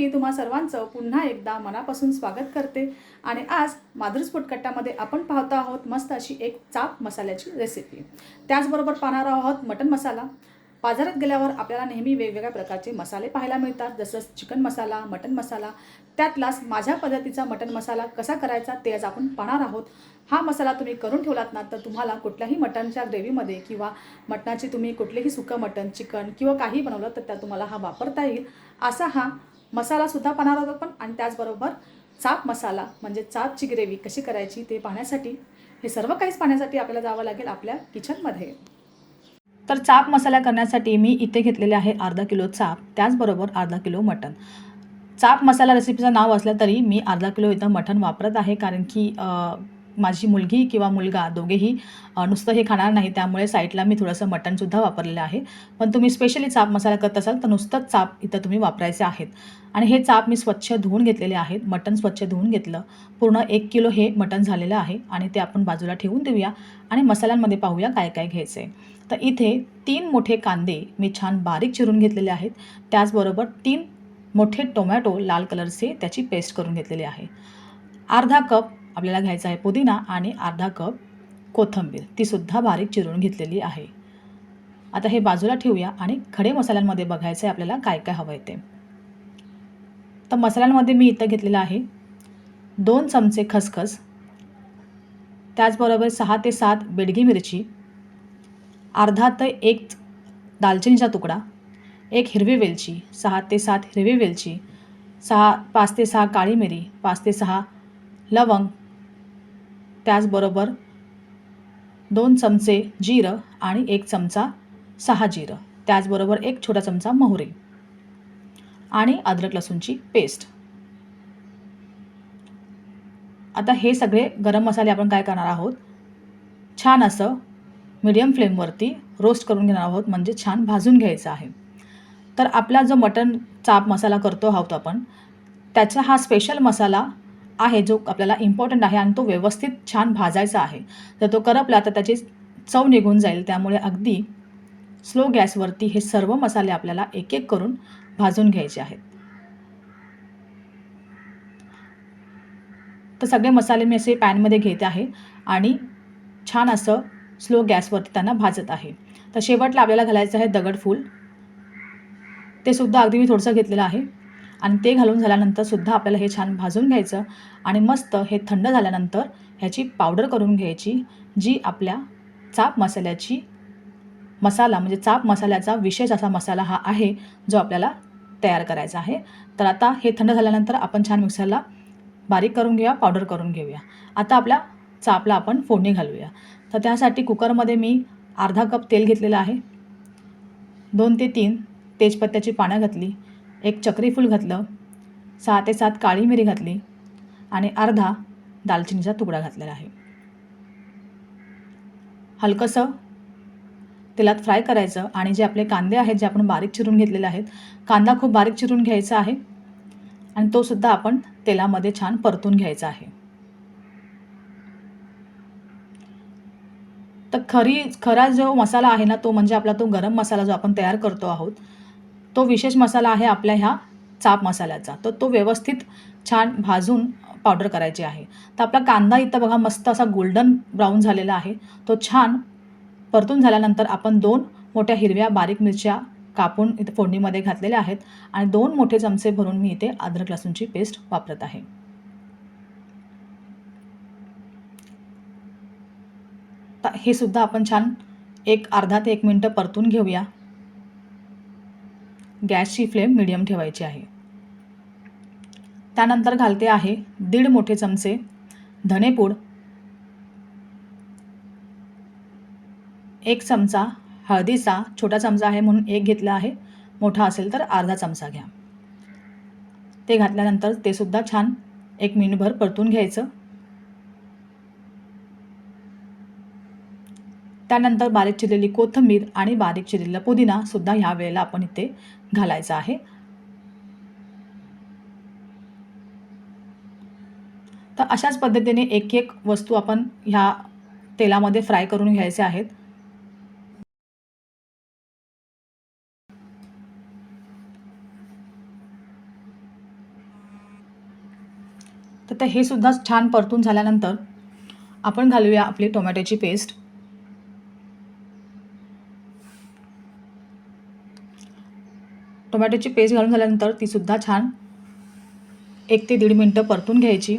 मी तुम्हा सर्वांचं पुन्हा एकदा मनापासून स्वागत करते. आणि आज माधुरीच कट्ट्यामध्ये आपण पाहतो आहोत मस्त अशी एक चाप मसाल्याची रेसिपी त्याचबरोबर पाहणार आहोत मटन मसाला. बाजारात गेल्यावर आपल्याला नेहमी वेगवेगळ्या प्रकारचे मसाले पाहायला मिळतात जसं चिकन मसाला मटन मसाला. त्यातलाच माझ्या पद्धतीचा मटन मसाला कसा करायचा ते आज आपण पाहणार आहोत. हा मसाला तुम्ही करून ठेवलात ना तर तुम्हाला कुठल्याही मटनच्या ग्रेव्हीमध्ये किंवा मटणाचे तुम्ही कुठलेही सुकं मटन चिकन किंवा काही बनवलं तर त्या तुम्हाला हा वापरता येईल. असा हा मसालासुद्धा पाहणार आहोत आपण. आणि त्याचबरोबर चाप मसाला म्हणजे चापची ग्रेव्ही कशी करायची ते पाहण्यासाठी हे सर्व काहीच पाहण्यासाठी आपल्याला जावं लागेल आपल्या किचनमध्ये. तर चाप मसाला करण्यासाठी मी इथे घेतलेले आहे अर्धा किलो चाप त्याचबरोबर अर्धा किलो मटण. चाप मसाला रेसिपीचं नाव असलं तरी मी अर्धा किलो इथं मटण वापरत आहे कारण की माझी मुलगी किंवा मुलगा दोघेही नुसतं हे खाणार नाही. त्यामुळे साईडला मी थोडंसं मटणसुद्धा वापरलेलं आहे. पण तुम्ही स्पेशली चाप मसाला करत असाल तर नुसतंच चाप इथं तुम्ही वापरायचे आहेत. आणि हे चाप मी स्वच्छ धुवून घेतलेले आहेत. मटण स्वच्छ धुवून घेतलं. पूर्ण एक किलो हे मटण झालेलं आहे. आणि ते आपण बाजूला ठेवून देऊया. आणि मसाल्यांमध्ये पाहूया काय काय घ्यायचं आहे तर इथे तीन मोठे कांदे मी छान बारीक चिरून घेतलेले आहेत. त्याचबरोबर तीन मोठे टोमॅटो लाल कलरचे त्याची पेस्ट करून घेतलेली आहे. अर्धा कप आपल्याला घ्यायचा आहे पुदिना आणि अर्धा कप कोथिंबीर. तीसुद्धा बारीक चिरून घेतलेली आहे. आता हे बाजूला ठेवूया आणि खडे मसाल्यांमध्ये बघायचं आहे आपल्याला काय काय हवं आहे ते. तर मसाल्यांमध्ये मी इथं घेतलेलं आहे दोन चमचे खसखस त्याचबरोबर सहा ते सात बेडगी मिरची अर्धा ते एक दालचिनीचा तुकडा एक हिरवी वेलची सहा ते सात हिरवी वेलची सहा पाच ते सहा काळी मिरी पाच ते सहा लवंग त्याचबरोबर दोन चमचे जिरं आणि एक चमचा सहा जिरं त्याचबरोबर एक छोटा चमचा मोहरी आणि अद्रक लसूणची पेस्ट. आता हे सगळे गरम मसाले आपण काय करणार आहोत? छान असं मीडियम फ्लेमवरती रोस्ट करून घेणार आहोत म्हणजे छान भाजून घ्यायचं आहे. तर आपला जो मटन चाप मसाला करतो आहोत आपण त्याचा हा स्पेशल मसाला आहे जो आपल्याला इम्पॉर्टंट आहे आणि तो व्यवस्थित छान भाजायचा आहे. जर तो करपला तर त्याची चव निघून जाईल. त्यामुळे अगदी स्लो गॅसवरती हे सर्व मसाले आपल्याला एक एक करून भाजून घ्यायचे आहेत. तर सगळे मसाले मी असे पॅनमध्ये घेते आहे आणि छान असं स्लो गॅसवरती त्यांना भाजत आहे. तर शेवटला आपल्याला घालायचं आहे दगडफूल. ते सुद्धा अगदी मी थोडंसं घेतलेलं आहे. आणि ते घालून झाल्यानंतर सुद्धा आपल्याला हे छान भाजून घ्यायचं आणि मस्त हे थंड झाल्यानंतर ह्याची पावडर करून घ्यायची जी आपल्या चाप मसाल्याची मसाला म्हणजे चाप मसाल्याचा विशेष असा मसाला हा आहे जो आपल्याला तयार करायचा आहे. तर आता हे थंड झाल्यानंतर आपण छान मिक्सरला बारीक करून घेऊया पावडर करून घेऊया. आता आपल्या चापला आपण फोडणी घालूया. तर त्यासाठी कुकरमध्ये मी अर्धा कप तेल घेतलेलं आहे. दोन ते तीन तेजपत्त्याची पानं घातली. एक चक्रीफूल घातलं सहा ते सात काळी मिरी घातली आणि अर्धा दालचिनीचा तुकडा घातलेला आहे. हलकंसं तेलात फ्राय करायचं आणि जे आपले कांदे आहेत जे आपण बारीक चिरून घेतलेले आहेत कांदा खूप बारीक चिरून घ्यायचा आहे आणि तो सुद्धा आपण तेलामध्ये छान परतून घ्यायचा आहे. तर खरी खरा जो मसाला आहे ना तो म्हणजे आपला तो गरम मसाला जो आपण तयार करतो आहोत तो विशेष मसाला आहे आपल्या ह्या चाप मसाल्याचा. तर तो व्यवस्थित छान भाजून पावडर करायची आहे. तर आपला कांदा इथं बघा मस्त असा गोल्डन ब्राऊन झालेला आहे. तो छान परतून झाल्यानंतर आपण दोन मोठ्या हिरव्या बारीक मिरच्या कापून इथे फोडणीमध्ये घातलेल्या आहेत आणि दोन मोठे चमचे भरून मी इथे अद्रक लसूणची पेस्ट वापरत आहे. तर हे सुद्धा आपण छान एक अर्धा ते एक मिनटं परतून घेऊया. गॅसची फ्लेम मिडियम ठेवायची आहे. त्यानंतर घालते आहे दीड मोठे चमचे धनेपूड एक चमचा हळदीचा छोटा चमचा आहे म्हणून एक घेतला आहे मोठा असेल तर अर्धा चमचा घ्या. ते घातल्यानंतर ते सुद्धा छान एक मिनिटभर परतून घ्यायचं. त्यानंतर बारीक चिरलेली कोथंबीर आणि बारीक चिरलेला पुदिना सुद्धा ह्या वेळेला आपण इथे घालायचा आहे. तर अशाच पद्धतीने एक एक वस्तू आपण ह्या तेलामध्ये फ्राय करून घ्यायचे आहेत. तर हे सुद्धा छान परतून झाल्यानंतर आपण घालूया आपली टोमॅटोची पेस्ट. टोमॅटोची पेस्ट घालून झाल्यानंतर तीसुद्धा छान एक ते दीड मिनटं परतून घ्यायची.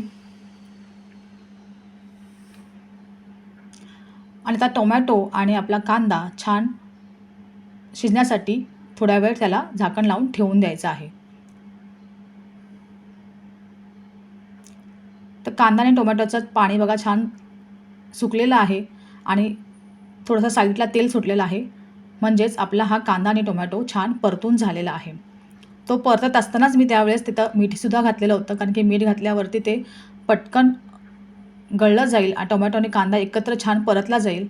आणि आता टोमॅटो आणि आपला कांदा छान शिजण्यासाठी थोड्या वेळ त्याला झाकण लावून ठेवून द्यायचं आहे. तर कांदा आणि टोमॅटोचं पाणी बघा छान सुकलेलं आहे आणि थोडंसं साईडला तेल सुटलेलं आहे. म्हणजेच आपला हा कांदा आणि टोमॅटो छान परतून झालेला आहे. तो परतत असतानाच मी त्यावेळेस तिथं मीठसुद्धा घातलेलं होतं कारण की मीठ घातल्यावरती ते पटकन गळलं जाईल आणि टोमॅटो आणि कांदा एकत्र छान परतला जाईल.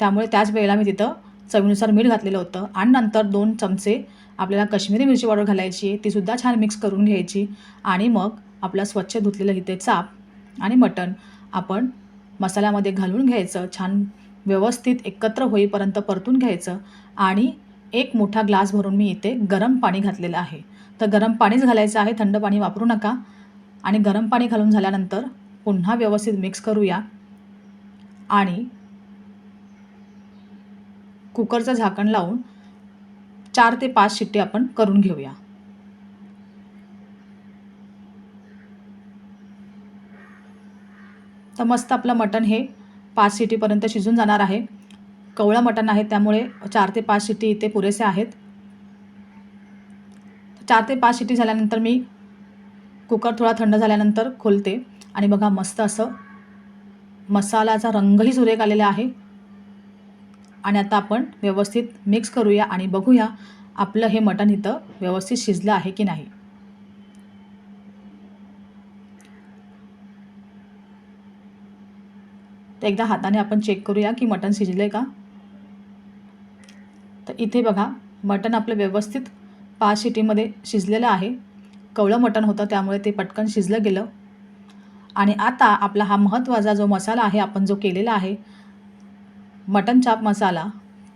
त्यामुळे त्याच वेळेला मी तिथं चवीनुसार मीठ घातलेलं होतं आणि नंतर दोन चमचे आपल्याला कश्मीरी मिरची पावडर घालायची आहे तीसुद्धा छान मिक्स करून घ्यायची आणि मग आपला स्वच्छ धुतलेलं इथे चाप आणि मटण आपण मसाल्यामध्ये घालून घ्यायचं छान व्यवस्थित एकत्र होईपर्यंत परतून घ्यायचं आणि एक मोठा ग्लास भरून मी इथे गरम पाणी घातलेलं आहे. तर गरम पाणीच घालायचं आहे थंड पाणी वापरू नका. आणि गरम पाणी घालून झाल्यानंतर पुन्हा व्यवस्थित मिक्स करूया. आणि कुकरचं झाकण लावून चार ते पाच शिट्टी आपण करून घेऊया. तर मस्त आपलं मटण हे पाच शिटीपर्यंत शिजून जाणार आहे. कवळं मटण आहे त्यामुळे चार ते पाच शिटी इथे पुरेसे आहेत. चार ते पाच शिटी झाल्यानंतर मी कुकर थोडा थंड झाल्यानंतर खोलते. आणि बघा मस्त असं मसाल्याचा रंगही सुरेख आलेला आहे. आणि आता आपण व्यवस्थित मिक्स करूया आणि बघूया आपलं हे मटण इथं व्यवस्थित शिजलं आहे की नाही. तर एकदा हाताने आपण चेक करूया की मटण शिजलं आहे का. तर इथे बघा मटण आपलं व्यवस्थित पाच शिटीमध्ये शिजलेलं आहे. कवळं मटण होतं त्यामुळे ते पटकन शिजलं गेलं. आणि आता आपला हा महत्त्वाचा जो मसाला आहे आपण जो केलेला आहे मटन चाप मसाला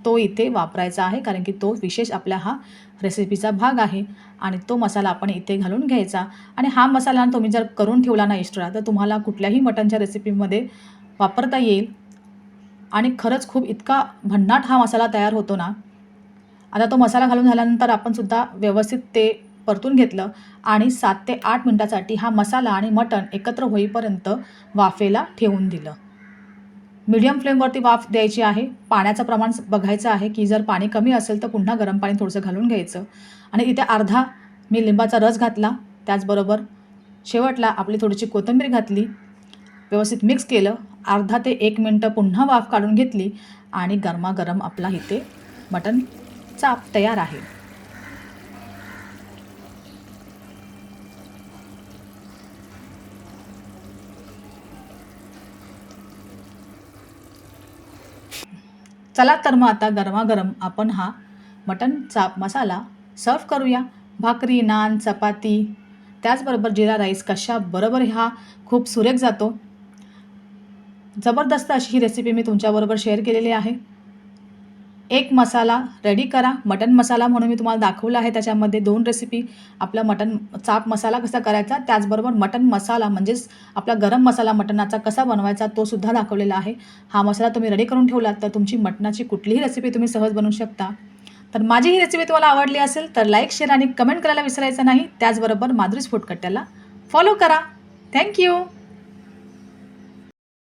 तो इथे वापरायचा आहे कारण की तो विशेष आपल्या हा रेसिपीचा भाग आहे. आणि तो मसाला आपण इथे घालून घ्यायचा. आणि हा मसाला तुम्ही जर करून ठेवला ना एक्स्ट्रा तर तुम्हाला कुठल्याही मटनच्या रेसिपीमध्ये वापरता येईल. आणि खरंच खूप इतका भन्नाट हा मसाला तयार होतो ना. आता तो मसाला घालून झाल्यानंतर आपण सुद्धा व्यवस्थित ते परतून घेतलं आणि सात ते आठ मिनटासाठी हा मसाला आणि मटण एकत्र होईपर्यंत वाफेला ठेवून दिलं. मीडियम फ्लेमवरती वाफ द्यायची आहे. पाण्याचं प्रमाण बघायचं आहे की जर पाणी कमी असेल तर पुन्हा गरम पाणी थोडंसं घालून घ्यायचं. आणि इथे अर्धा मी लिंबाचा रस घातला. त्याचबरोबर शेवटला आपली थोडीशी कोथिंबीर घातली. व्यवस्थित मिक्स केलं. अर्धा ते एक मिनटं पुन्हा वाफ काढून घेतली आणि गरमागरम आपला इथे मटण चाप तयार आहे. चला तर मग आता गरमागरम आपण हा मटन चाप मसाला सर्व करूया. भाकरी नान चपाती त्याचबरोबर जिरा राईस कशाबरोबर हा खूप सुरेख जातो. जबरदस्त अशी ही रेसिपी मी तुमच्याबरोबर शेअर केलेली आहे. एक मसाला रेडी करा. मटन मसाला म्हणून मी तुम्हाला दाखवला आहे. त्याच्यामध्ये दोन रेसिपी आपला मटन चाप मसाला कसा करायचा? त्याचबरोबर मटन मसाला म्हणजेच आपला गरम मसाला मटणाचा कसा बनवायचा तो सुद्धा दाखवलेला आहे. हा मसाला तुम्ही रेडी करून ठेवलात तर तुमची मटणाची कुठलीही रेसिपी तुम्ही सहज बनवू शकता. तर माझी ही रेसिपी तुम्हाला आवडली असेल तर लाईक शेअर आणि कमेंट करायला विसरायचं नाही. त्याचबरोबर माधुरी स्फोटकट्ट्याला फॉलो करा. Thank you